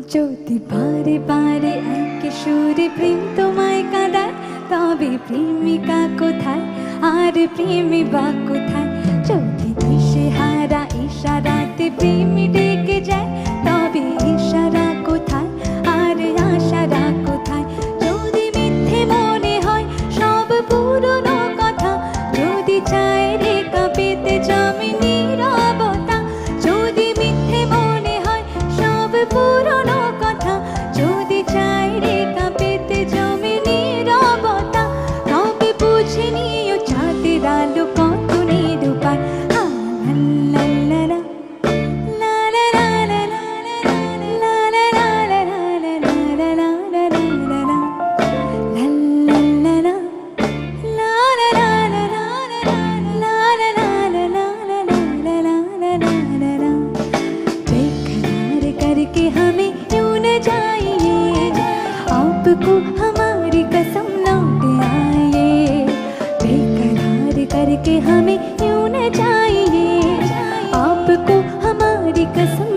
যদি পারে পারে এক প্রেম তোমায় কাঁদায়, তবে প্রেমিকা কোথায়? আর প্রেমী বা কোথায়? যদি দিশে হারা ইশারাতে প্রেম हमें क्यों न चाहिए आपको हमारी कसम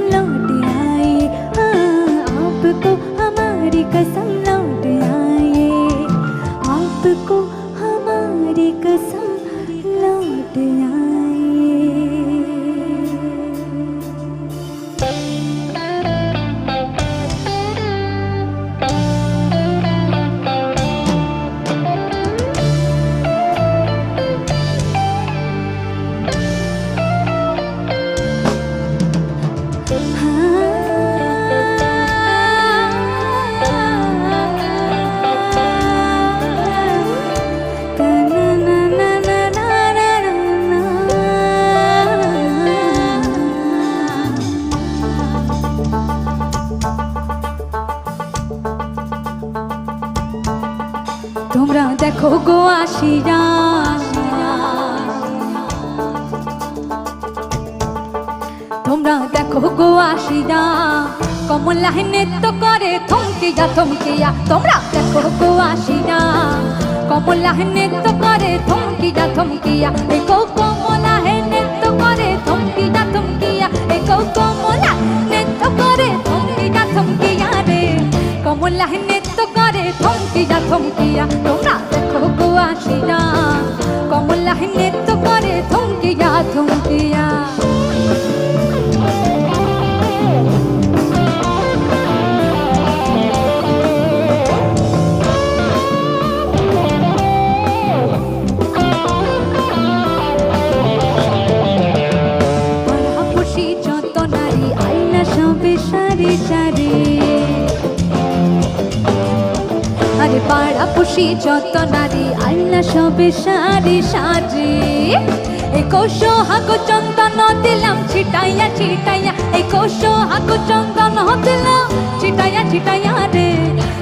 তোমরা দেখো গো আসিয়া তোমরা দেখো গো আসিয়া কমলা নৃত্য করে থমকিয়া থমকিয়া তোমরা দেখো গো আসিয়া কমলা নৃত্য করে থমকিয়া থমকিয়া দেখো কমলা নৃত্য করে থমকিয়া থমকিয়া তোমরা দেখো গো আসিয়া কমলা নৃত্য করে থমকিয়া থমকিয়া। পাড়াপুষি যত নারী আইনা সবে সারি এই কোষ হাকো চন্দন দিলাম, ছিটাইয়া ছিটাইয়া। এই কোষ হাকো চন্দন দিলাম, ছিটাইয়া ছিটাইয়া রে।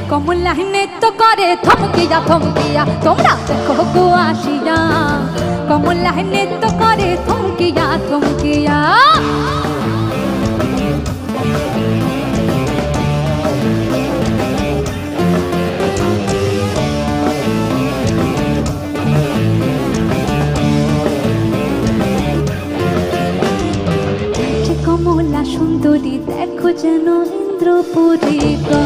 কমলা নৃত্য করে, থমকিয়া থমকিয়া। তোমরা দেখো গো আসিয়া। কমলা নৃত্য করে, থমকিয়া থমকিয়া। কমলা সুন্দরী, দেখো যেন ইন্দ্রপুরী গো।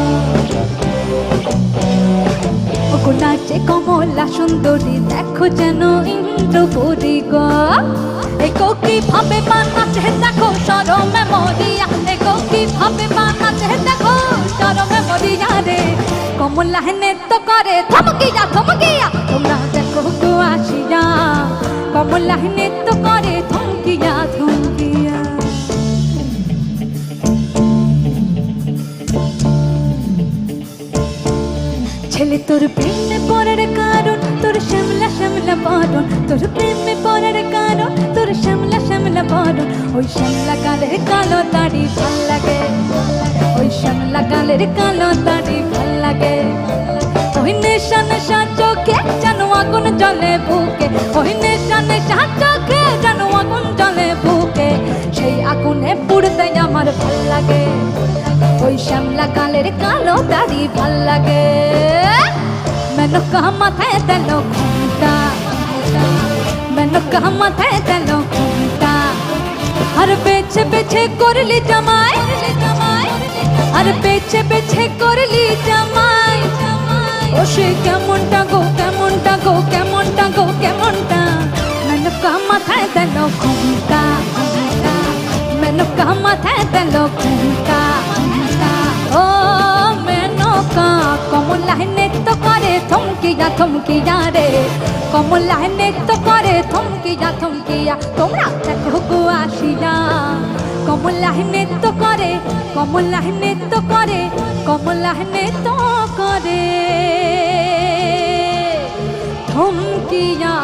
নাচে কমলা সুন্দরী, দেখো যেন ইন্দ্রপুরী গো। এগো কি ভাবে বানাচ্ছে, দেখো সরমে মরিয়া এগো কি ভাবে বানাচ্ছে, দেখো সরমে মরিয়া রে। কমলা নৃত্য করে থমকিয়া থমকিয়া তোমরা দেখো গো আসিয়া। কমলা নৃত্য করে ছেলে, তোর প্রেমে পড়ার কারণ, তোর শ্যামলা শ্যামলা বরণ তোর প্রেমে পড়ার কারণ, তোর শ্যামলা শ্যামলা বরণ ওই শ্যামলা কালের কালো দাড়ি ভালো লাগে, ওই শ্যামলা কালের কালো দাড়ি ভালো লাগে। ওই নেশা নেশা চোখে যেন আগুন জলে বুকে, ওই নেশা নেশা চোখে যেন আগুন জলে বুকে। সেই আগুনে পুড়তে আমার ভালো লাগে, ওই শ্যামলা কালের কালো দাড়ি ভালো লাগে। ਮੈਨੂੰ ਕਹਮਾ ਤੇ ਤਲੋ ਖੁੰਟਾ ਮੈਨੂੰ ਕਹਮਾ ਤੇ ਤਲੋ ਖੁੰਟਾ ਹਰ ਪਿੱਛੇ ਪਿੱਛੇ ਕਰ ਲਈ ਜਮਾਏ ਹਰ ਪਿੱਛে পিছে করলি জামাই ও সে কেমনটা গো কেমনটা গো কেমনটা গো কেমনটা মেনকা মাথায় দেন ঘুমটা থমকিয়া থমকিয়া রে। কমলায় নৃত্য করে থমকিয়া থমকিয়া, তোমরা দেখো গো আসিয়া কমলায় নৃত্য করে কমলায় নৃত্য করে কমলায় নৃত্য করে থমকিয়া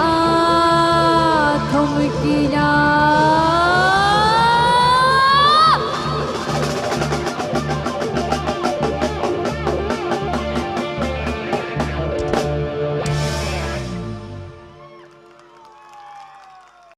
থমকিয়া।